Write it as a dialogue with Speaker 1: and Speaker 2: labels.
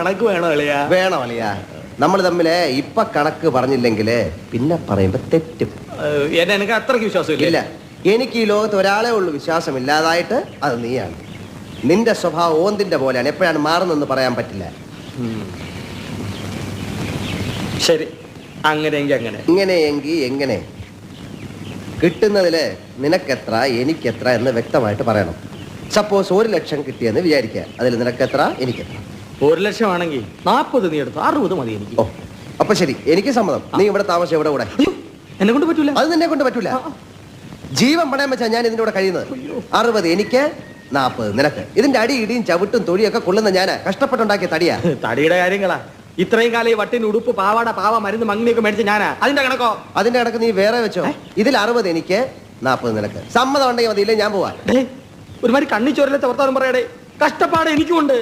Speaker 1: കണക്ക് വേണോ അളിയ?
Speaker 2: വേണോ അളിയ. നമ്മൾ തമ്മിൽ ഇപ്പൊ കണക്ക് പറഞ്ഞില്ലെങ്കിൽ പിന്നെ പറയുമ്പോ തെറ്റും.
Speaker 1: എന്നെ എനിക്ക് അത്രയ്ക്ക് വിശ്വാസമില്ല?
Speaker 2: ഇല്ല. എനിക്ക് ഈ ലോകത്ത് ഒരാളെ ഉള്ളൂ വിശ്വാസം ഇല്ലാതായിട്ട് അത് നീയാണ്. നിന്റെ സ്വഭാവം ഓന്തിന്റെ പോലെയാണ്. എപ്പോഴാണ് മാറുന്നെന്ന് പറയാൻ പറ്റില്ല.
Speaker 1: ശരി. അങ്ങനെയെങ്കിൽ അങ്ങനെ.
Speaker 2: ഇങ്ങനെയെങ്കിൽ എങ്ങനെ? കിട്ടുന്നതിൽ നിനക്കെത്ര എനിക്കെത്ര എന്ന് വ്യക്തമായിട്ട് പറയണം. സപ്പോസ് ഒരു ലക്ഷം കിട്ടിയെന്ന് വിചാരിക്കുക. അതിൽ നിനക്കെത്ര എനിക്കെത്ര.
Speaker 1: ഒരു ലക്ഷം ആണെങ്കിൽ നാൽപ്പത് നീ എടുത്തു അറുപത് മതി എനിക്ക്.
Speaker 2: ഓ അപ്പൊ ശരി എനിക്ക് സമ്മതം. നീ ഇവിടെ താമസം ഇവിടെ കൂടെ?
Speaker 1: എന്നെ കൊണ്ട് പറ്റൂല.
Speaker 2: അത് നിന്നെ കൊണ്ട് പറ്റൂല. ജീവൻ പണയം വെച്ചാൽ ഞാൻ ഇതിന്റെ കൂടെ കഴിയുന്നത്. അറുപത് എനിക്ക് നാൽപ്പത് നിനക്ക്. ഇതിന്റെ അടി ഇടിയും ചവിട്ടും തൊഴിയൊക്കെ കൊള്ളുന്ന ഞാൻ കഷ്ടപ്പെട്ടുണ്ടാക്കിയ തടിയാ.
Speaker 1: തടിയുടെ കാര്യങ്ങളാ. ഇത്രയും കാലം ഈ വട്ടിന് ഉടുപ്പ് പാവാട പാവ മരുന്ന് മങ്ങിയൊക്കെ മേടിച്ച് ഞാനാ. അതിന്റെ കണക്കോ?
Speaker 2: അതിന്റെ കണക്ക് നീ വേറെ വെച്ചോ. ഇതിൽ അറുപത് എനിക്ക് നാൽപ്പത് നിനക്ക്. സമ്മതം ഉണ്ടെങ്കിൽ മതി ഇല്ലേ? ഞാൻ പോവാ.
Speaker 1: ഒരുമാതിരി കണ്ണി വർത്താനം പറയടേ. കഷ്ടപ്പാട് എനിക്കുമുണ്ട്.